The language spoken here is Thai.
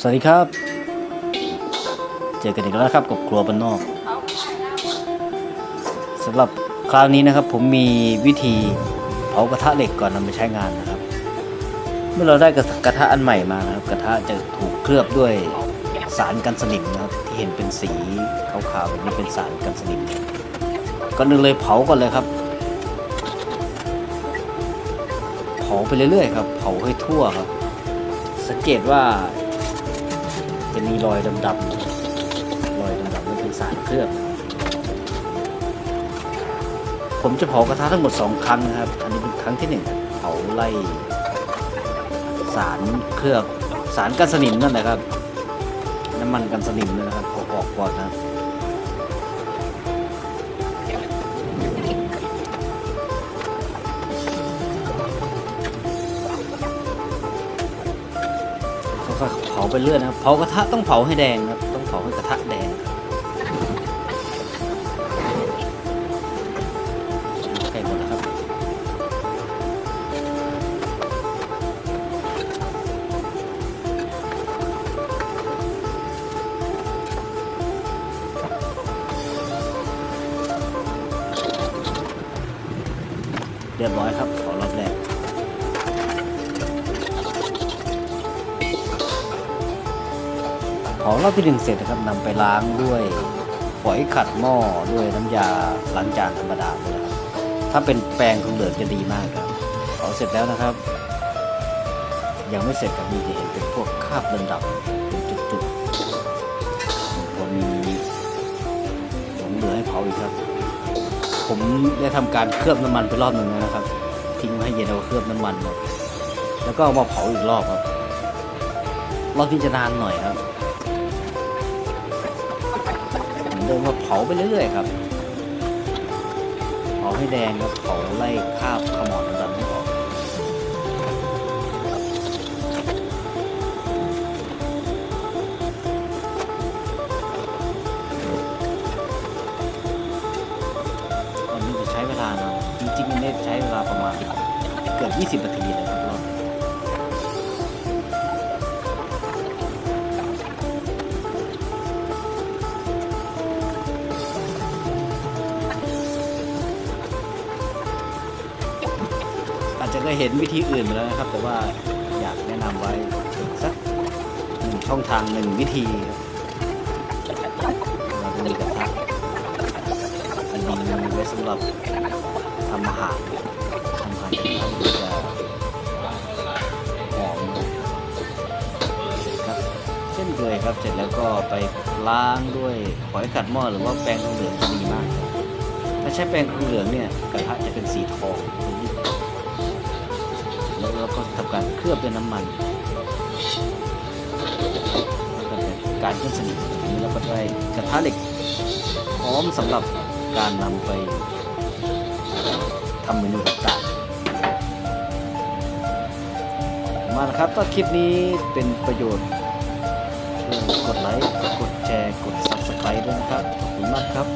สวัสดีครับ เจอกันอีกแล้วครับกับครัวบ้านนอกสำหรับคราวนี้นะครับผมมีวิธีเผากระทะเหล็กก่อนนำไปใช้งานนะครับ เมื่อเราได้กระทะอันใหม่มานะครับ กระทะจะถูกเคลือบด้วยสารกันสนิมนะครับ ที่เห็นเป็นสีขาวๆแบบนี้เป็นสารกันสนิมก่อนหนึ่งเลยเผาก่อนเลยครับเผาไปเรื่อยๆครับ เผาให้ทั่วครับ สังเกตว่า จะมีรอยดำๆรอยดำๆนั่นเป็นสารเคลือบผมจะเผากระทะทั้งหมด 2 ครั้งนะครับ อันนี้เป็นครั้งที่ 1 เผาไล่สารเคลือบสารกันสนิมนั่นแหละครับ น้ำมันกันสนิมนั่นนะครับเอาออกก่อนนะครับ ค่อยๆเผาไปเรื่อยนะครับเผากระทะต้องเผาให้แดงนะครับต้องเผาให้กระทะแดงใกล้หมดแล้วครับเรียบร้อยครับเผารอบแรก เผารอบที่หนึ่งเสร็จนะครับนำไปล้างด้วยฝอยขัดหม้อด้วยน้ำยาล้างจานธรรมดาเลยครับถ้าเป็นแปรงทองเหลืองจะดีมากครับเผาเสร็จแล้วนะครับ ยังไม่เสร็จกับมีจะเห็นเป็นพวกคราบดำๆเป็นจุดๆพอมีหลงเหลือให้เผาอีกครับ ผมได้ทำการเคลือบน้ำมันไปรอบหนึ่งแล้วนะครับ ทิ้งไว้ให้เย็นเอาเคลือบน้ำมันครับแล้วก็เอามาเผาอีกรอบครับรอบที่จะนานหน่อยครับ เหมือนเดิมาเผาไปเรื่อยๆครับเผาให้แดงครับเผาไล่คาบขมอดดำๆให้ออกตอนนี้จะใช้เวลานานจริงๆมันได้ใช้เวลาประมาณเกือบ 20 นาทีเลย จจะเคยเห็นวิธีอื่นมาแล้วนะครับ แต่ว่าอยากแนะนำไว้สักหนึ่งช่องทางหนึ่งวิธีเราจะมีกระทะอันดีไว้สำหรับทำอาหารทำอาหารกระทะมันจะหอมครับเช่นเคยครับเสร็จแล้วก็ไปล้างด้วยหอยขัดหม้อหรือว่าแปรงทองเหลืองจะดีมาก ถ้าใช้แปรงทองเหลืองเนี่ยกระทะจะเป็นสีทองจะยิ่ง แล้วเราก็ทำการเคลือบด้วยน้ำมันแล้วก็เป็นการเคลือบสนิทอันนี้เราก็ได้กระทะเหล็ก พร้อมสำหรับการนำไปทำเมนูต่างๆมานะครับถ้าคลิปนี้เป็นประโยชน์ช่วยกดไลค์กดแชร์กด Subscribe ด้วยนะครับขอบคุณมากครับ